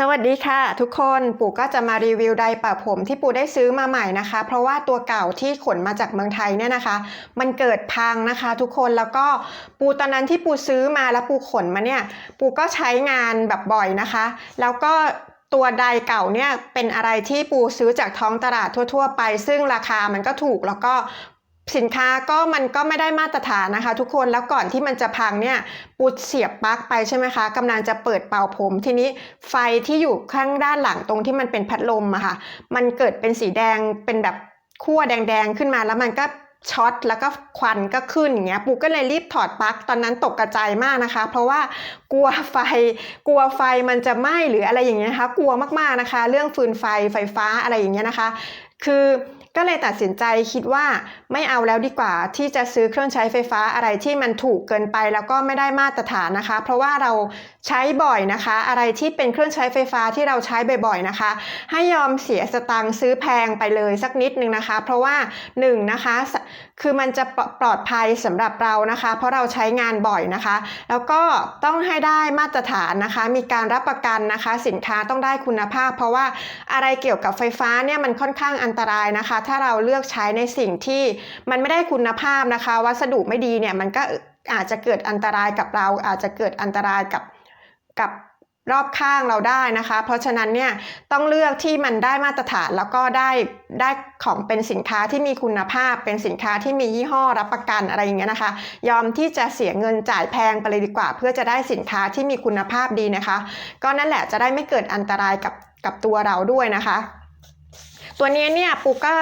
สวัสดีค่ะ ทุกคนปู่ก็จะมารีวิวไดร์ปะผมที่ปู่ได้ซื้อมาใหม่นะคะ เพราะว่าตัวเก่าที่ขนมาจากเมืองไทยเนี่ยนะคะ มันเกิดพังนะคะ ทุกคนแล้วก็ปูตอนนั้นที่ปูซื้อมาแล้วปูขนมาเนี่ย ปูก็ใช้งานแบบบ่อยนะคะ แล้วก็ตัวไดร์เก่าเนี่ยเป็นอะไรที่ปูซื้อจากท้องตลาดทั่ว ๆ ไป ซึ่งราคามันก็ถูกแล้วก็ สินค้าก็มันก็ไม่ได้มาตรฐานนะคะ ทุกคนแล้วก่อนที่มันจะพังเนี่ยปูเสียบปลั๊กไปใช่ไหมคะกำลังจะเปิดเป่าผม ทีนี้ไฟที่อยู่ข้างด้านหลังตรงที่มันเป็นพัดลมอะค่ะ มันเกิดเป็นสีแดงเป็นแบบขั้วแดงๆ ขึ้นมาแล้วมันก็ช็อตแล้วก็ควันก็ขึ้นอย่างเงี้ยปูก็เลยรีบถอดปลั๊กตอนนั้นตกกระจายมากนะคะ เพราะว่ากลัวไฟ กลัวไฟมันจะไหม้หรืออะไรอย่างเงี้ยนะคะ กลัวมากๆนะคะ เรื่องฟืนไฟไฟฟ้าอะไรอย่างเงี้ยนะคะ คือ ก็เลยตัดสินใจคิดว่าไม่เอาแล้วดีกว่าที่จะซื้อเครื่องใช้ไฟฟ้าอะไรที่มันถูกเกินไปแล้วก็ไม่ได้มาตรฐานนะคะ เพราะว่าเราใช้บ่อยนะคะ อะไรที่เป็นเครื่องใช้ไฟฟ้าที่เราใช้บ่อยๆนะคะ ให้ยอมเสียสตังค์ซื้อแพงไปเลยสักนิดนึงนะคะ เพราะว่า1นงนะคะ คือมันจะปลอดภัยสำหรับเรานะคะ เพราะเราใช้งานบ่อยนะคะ แล้วก็ต้องให้ได้มาตรฐานนะคะ มีการรับประกันนะคะ สินค้าต้องได้คุณภาพ เพราะว่าอะไรเกี่ยวกับไฟฟ้าเนี่ยมันค่อนข้างอันตรายนะคะถ้าเราเลือกใช้ในสิ่งที่มันไม่ได้คุณภาพนะคะ วัสดุไม่ดีเนี่ยมันก็อาจจะเกิดอันตรายกับเรา อาจจะเกิดอันตรายกับกับรอบข้างเราได้นะคะ เพราะฉะนั้นเนี่ยต้องเลือกที่มันได้มาตรฐานแล้วก็ได้ได้ของเป็นสินค้าที่มีคุณภาพ เป็นสินค้าที่มียี่ห้อรับประกันอะไรอย่างเงี้ยนะคะ ยอมที่จะเสียเงินจ่ายแพงไปเลยดีกว่า เพื่อจะได้สินค้าที่มีคุณภาพดีนะคะ ก็นั่นแหละจะได้ไม่เกิดอันตรายกับกับตัวเราด้วยนะคะ ตัวนี้เนี่ยปูก็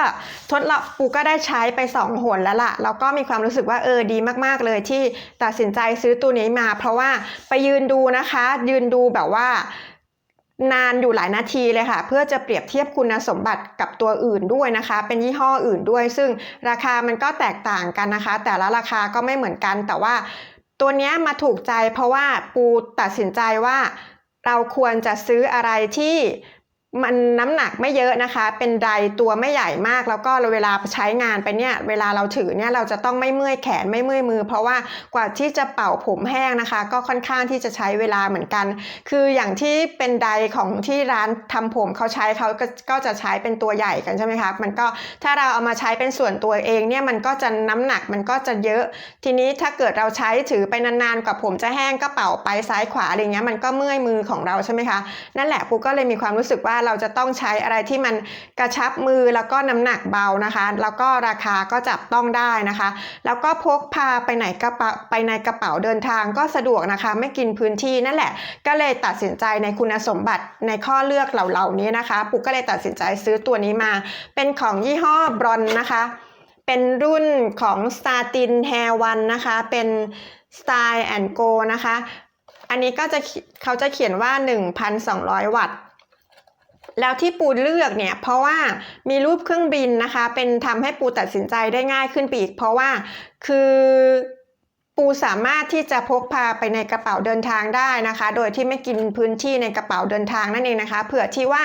ทดลองปูก็ได้ใช้ไป 2 หนแล้วล่ะ แล้วก็มีความรู้สึกว่าเออดีมากๆเลยที่ตัดสินใจซื้อตัวนี้มา เพราะว่าไปยืนดูนะคะ ยืนดูแบบว่านานอยู่หลายนาทีเลยค่ะ เพื่อจะเปรียบเทียบคุณสมบัติกับตัวอื่นด้วยนะคะ เป็นยี่ห้ออื่นด้วย ซึ่งราคามันก็แตกต่างกันนะคะ แต่ละราคาก็ไม่เหมือนกัน แต่ว่าตัวนี้มาถูกใจเพราะว่าปูตัดสินใจว่าเราควรจะซื้ออะไรที่ มันน้ำหนักไม่เยอะนะคะ เป็นไดตัวไม่ใหญ่มาก แล้วก็เวลาใช้งานไปเนี่ย เวลาเราถือเนี่ยเราจะต้องไม่เมื่อยแขนไม่เมื่อยมือ เพราะว่ากว่าที่จะเป่าผมแห้งนะคะ ก็ค่อนข้างที่จะใช้เวลาเหมือนกัน คืออย่างที่เป็นไดของที่ร้านทำผมเขาใช้เขาก็ก็จะใช้เป็นตัวใหญ่กันใช่ไหมคะ มันก็ถ้าเราเอามาใช้เป็นส่วนตัวเองเนี่ยมันก็จะน้ำหนักมันก็จะเยอะ ทีนี้ถ้าเกิดเราใช้ถือไปนานๆกว่าผมจะแห้งก็เป่าไปซ้ายขวาอะไรเงี้ยมันก็เมื่อยมือของเราใช่ไหมคะนั่นแหละปูก็เลยมีความรู้สึกว่าเราจะต้องใช้อะไรที่มันกระชับมือแล้วก็น้ำหนักเบานะคะ แล้วก็ราคาก็จับต้องได้นะคะ แล้วก็พกพาไปไหนกระเป๋าไปในกระเป๋าเดินทางก็สะดวกนะคะ ไม่กินพื้นที่นั่นแหละ ก็เลยตัดสินใจในคุณสมบัติในข้อเลือกเหล่านี้นะคะ ปุ๊กก็เลยตัดสินใจซื้อตัวนี้มา เป็นของยี่ห้อบรอนนะคะเป็นรุ่นของ s t a r t i n Hair One นะคะ เป็น Style and Go นะคะ อันนี้ก็จะเขาจะเขียนว่า 1,200 วัตต์ แล้วที่ปูเลือกเนี่ยเพราะว่ามีรูปเครื่องบินนะคะ เป็นทำให้ปูตัดสินใจได้ง่ายขึ้นไปอีก เพราะว่าคือปูสามารถที่จะพกพาไปในกระเป๋าเดินทางได้นะคะ โดยที่ไม่กินพื้นที่ในกระเป๋าเดินทางนั่นเองนะคะ เผื่อที่ว่า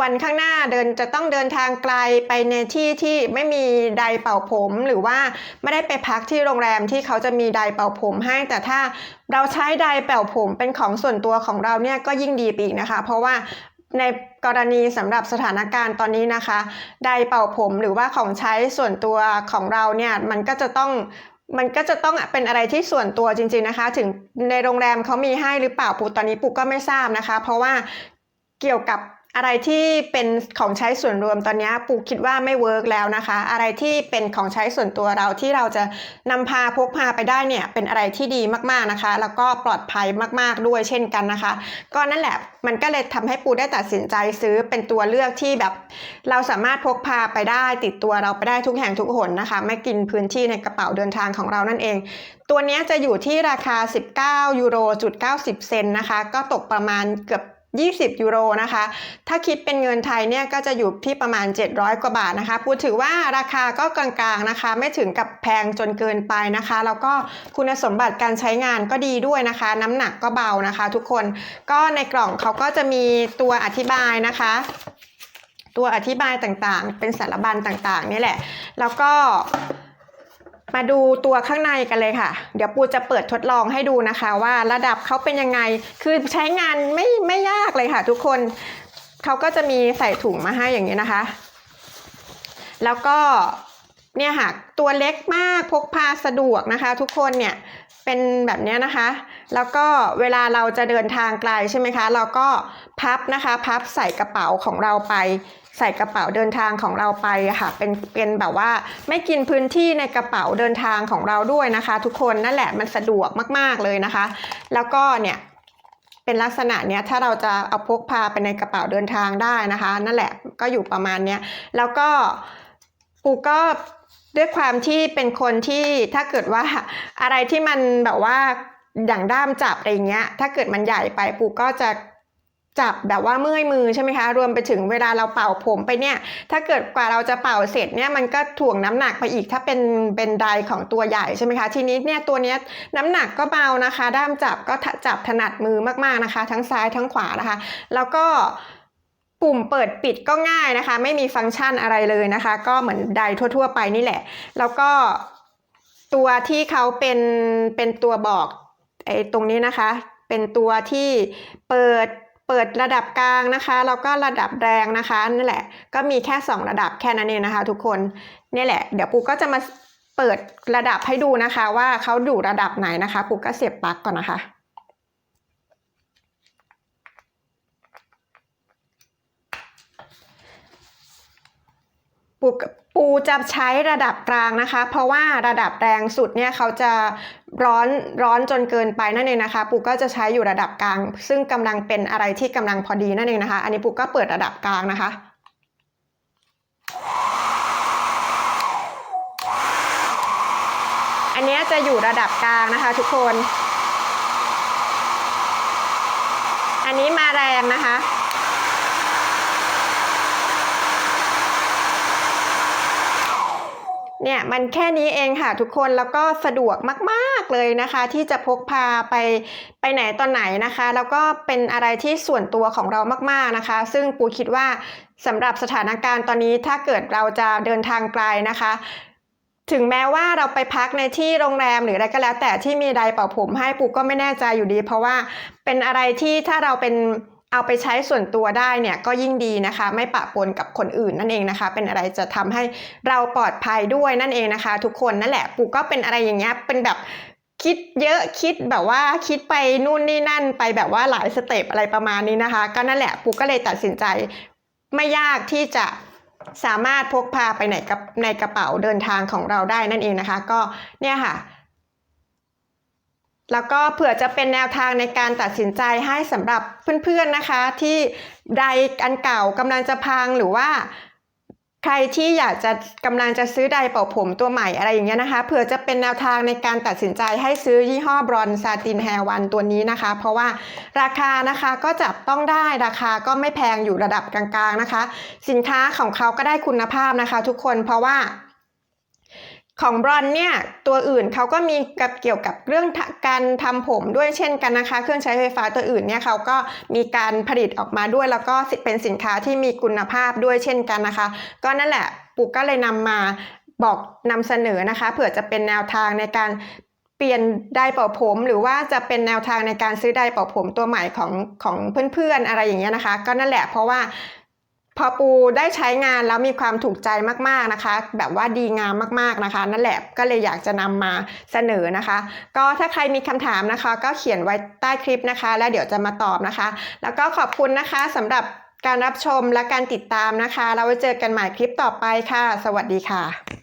วันข้างหน้าเดินจะต้องเดินทางไกลไปในที่ที่ไม่มีไดร์เป่าผม หรือว่าไม่ได้ไปพักที่โรงแรมที่เขาจะมีไดร์เป่าผมให้ แต่ถ้าเราใช้ไดร์เป่าผมเป็นของส่วนตัวของเราเนี่ยก็ยิ่งดีไปอีกนะคะ เพราะว่า ในกรณีสำหรับสถานการณ์ตอนนี้นะคะไดเป่าผมหรือว่าของใช้ส่วนตัวของเราเนี่ยมันก็จะต้องมันก็จะต้องเป็นอะไรที่ส่วนตัวจริงๆนะคะ ถึงในโรงแรมเขามีให้หรือเปล่าปูตอนนี้ปูก็ไม่ทราบนะคะ เพราะว่า เกี่ยวกับอะไรที่เป็นของใช้ส่วนรวมตอนนี้ปูคิดว่าไม่เวิร์กแล้วนะคะ อะไรที่เป็นของใช้ส่วนตัวเราที่เราจะนำพาพกพาไปได้เนี่ยเป็นอะไรที่ดีมากๆนะคะ แล้วก็ปลอดภัยมากๆด้วยเช่นกันนะคะ ก็นั่นแหละมันก็เลยทำให้ปูได้ตัดสินใจซื้อเป็นตัวเลือกที่แบบ เราสามารถพกพาไปได้ติดตัวเราไปได้ทุกแห่งทุกหนนะคะ ไม่กินพื้นที่ในกระเป๋าเดินทางของเรานั่นเอง ตัวนี้จะอยู่ที่ราคา 19ยูโรจุด90 เซนนะคะ ก็ตกประมาณเกือบ 20 ยูโรนะคะ ถ้าคิดเป็นเงินไทยเนี่ยก็จะอยู่ที่ประมาณ 700 กว่าบาทนะคะ พูดถือว่าราคาก็กลางๆนะคะ ไม่ถึงกับแพงจนเกินไปนะคะ แล้วก็คุณสมบัติการใช้งานก็ดีด้วยนะคะ น้ำหนักก็เบานะคะ ทุกคนก็ในกล่องเขาก็จะมีตัวอธิบายนะคะ ตัวอธิบายต่างๆ เป็นสารบัญต่างๆนี่แหละ แล้วก็ มาดูตัวข้างในกันเลยค่ะ เดี๋ยวปูจะเปิดทดลองให้ดูนะคะ ว่าระดับเขาเป็นยังไง คือใช้งานไม่ไม่ยากเลยค่ะ ทุกคนเขาก็จะมีใส่ถุงมาให้อย่างนี้นะคะ แล้วก็เนี่ยค่ะตัวเล็กมากพกพาสะดวกนะคะ ทุกคนเนี่ยเป็นแบบนี้นะคะ แล้วก็เวลาเราจะเดินทางไกลใช่ไหมคะ เราก็พับนะคะ พับใส่กระเป๋าของเราไป ใส่กระเป๋าเดินทางของเราไปค่ะเป็นเป็นแบบว่าไม่กินพื้นที่ในกระเป๋าเดินทางของเราด้วยนะคะ ทุกคนนั่นแหละมันสะดวกมาก ๆเลยนะคะ แล้วก็เนี่ยเป็นลักษณะเนี้ยถ้าเราจะเอาพกพาไปในกระเป๋าเดินทางได้นะคะ นั่นแหละก็อยู่ประมาณเนี้ยแล้วก็ปูก็ด้วยความที่เป็นคนที่ถ้าเกิดว่าอะไรที่มันแบบว่าอย่างด้ามจับอะไรเงี้ย ถ้าเกิดมันใหญ่ไปปูก็จะ จับแบบว่าเมื่อยมือใช่ไหมคะ รวมไปถึงเวลาเราเป่าผมไปเนี่ย ถ้าเกิดกว่าเราจะเป่าเสร็จเนี่ยมันก็ถ่วงน้ำหนักไปอีกถ้าเป็นเป็นไดของตัวใหญ่ใช่ไหมคะทีนี้เนี่ยตัวเนี้ยน้ำหนักก็เบานะคะ ด้ามจับก็จับถนัดมือมากๆนะคะ ทั้งซ้ายทั้งขวานะคะ แล้วก็ปุ่มเปิดปิดก็ง่ายนะคะ ไม่มีฟังก์ชันอะไรเลยนะคะ ก็เหมือนไดทั่ว ๆ ไปนี่แหละ แล้วก็ตัวที่เขาเป็นเป็นตัวบอกไอ้ตรงนี้นะคะ เป็นตัวที่เปิด เปิดระดับกลางนะคะแล้วก็ระดับแรงนะคะนั่นแหละก็มีแค่ 2 ระดับแค่นั้นเองนะคะ ทุกคนนี่แหละ เดี๋ยวปูก็จะมาเปิดระดับให้ดูนะคะ ว่าเขาอยู่ระดับไหนนะคะปูก็เสียบปลั๊กก่อนนะคะปู ปูจะใช้ระดับกลางนะคะ เพราะว่าระดับแรงสุดเนี่ยเขาจะร้อนร้อนจนเกินไปนั่นเองนะคะ ปูก็จะใช้อยู่ระดับกลาง ซึ่งกำลังเป็นอะไรที่กำลังพอดีนั่นเองนะคะ อันนี้ปูก็เปิดระดับกลางนะคะอันนี้จะอยู่ระดับกลางนะคะทุกคน อันนี้มาแรงนะคะ เนี่ยมันแค่นี้เองค่ะทุกคนแล้วก็สะดวกมากๆเลยนะคะ ที่จะพกพาไปไปไหนตอนไหนนะคะ แล้วก็เป็นอะไรที่ส่วนตัวของเรามากๆนะคะ ซึ่งปูคิดว่าสำหรับสถานการณ์ตอนนี้ถ้าเกิดเราจะเดินทางไกลนะคะถึงแม้ว่าเราไปพักในที่โรงแรมหรืออะไรก็แล้ว แต่ที่มีไดร์เป่าผมให้ปูก็ไม่แน่ใจอยู่ดี เพราะว่าเป็นอะไรที่ถ้าเราเป็น เอาไปใช้ส่วนตัวได้เนี่ยก็ยิ่งดีนะคะ ไม่ปะปนกับคนอื่นนั่นเองนะคะ เป็นอะไรจะทำให้เราปลอดภัยด้วยนั่นเองนะคะ ทุกคนนั่นแหละปูก็เป็นอะไรอย่างเงี้ยเป็นแบบคิดเยอะคิดแบบว่าคิดไปนู่นนี่นั่นไปแบบว่าหลายสเต็ปอะไรประมาณนี้นะคะ ก็นั่นแหละปูก็เลยตัดสินใจไม่ยากที่จะสามารถพกพาไปไหนกับในกระเป๋าเดินทางของเราได้นั่นเองนะคะ ก็เนี่ยค่ะ แล้วก็เผื่อจะเป็นแนวทางในการตัดสินใจให้สำหรับเพื่อนๆนะคะ ที่ไดอันเก่ากำลังจะพังหรือว่าใครที่อยากจะกำลังจะซื้อไดเป่าผมตัวใหม่อะไรอย่างเงี้ยนะคะเผื่อจะเป็นแนวทางในการตัดสินใจให้ซื้อยี่ห้อบรอนซาตินแฮวันตัวนี้นะคะ เพราะว่าราคานะคะก็จับต้องได้ราคาก็ไม่แพงอยู่ระดับกลางๆนะคะ สินค้าของเขาก็ได้คุณภาพนะคะ ทุกคนเพราะว่า ของบรอนเนี่ยตัวอื่นเขาก็มีกับเกี่ยวกับเรื่องการทำผมด้วยเช่นกันนะคะ เครื่องใช้ไฟฟ้าตัวอื่นเนี่ยเขาก็มีการผลิตออกมาด้วย แล้วก็เป็นสินค้าที่มีคุณภาพด้วยเช่นกันนะคะ ก็นั่นแหละปุกก็เลยนำมาบอกนำเสนอนะคะเผื่อจะเป็นแนวทางในการเปลี่ยนไดร์เป่าผม หรือว่าจะเป็นแนวทางในการซื้อไดร์เป่าผมตัวใหม่ของของเพื่อนๆอะไรอย่างเงี้ยนะคะ ก็นั่นแหละเพราะว่า พอปูได้ใช้งานแล้วมีความถูกใจมากๆนะคะ แบบว่าดีงามมากๆนะคะ นั่นแหละก็เลยอยากจะนำมาเสนอนะคะ ก็ถ้าใครมีคำถามนะคะ ก็เขียนไว้ใต้คลิปนะคะ แล้วเดี๋ยวจะมาตอบนะคะ แล้วก็ขอบคุณนะคะสำหรับการรับชมและการติดตามนะคะ เราไว้เจอกันใหม่คลิปต่อไปค่ะ สวัสดีค่ะ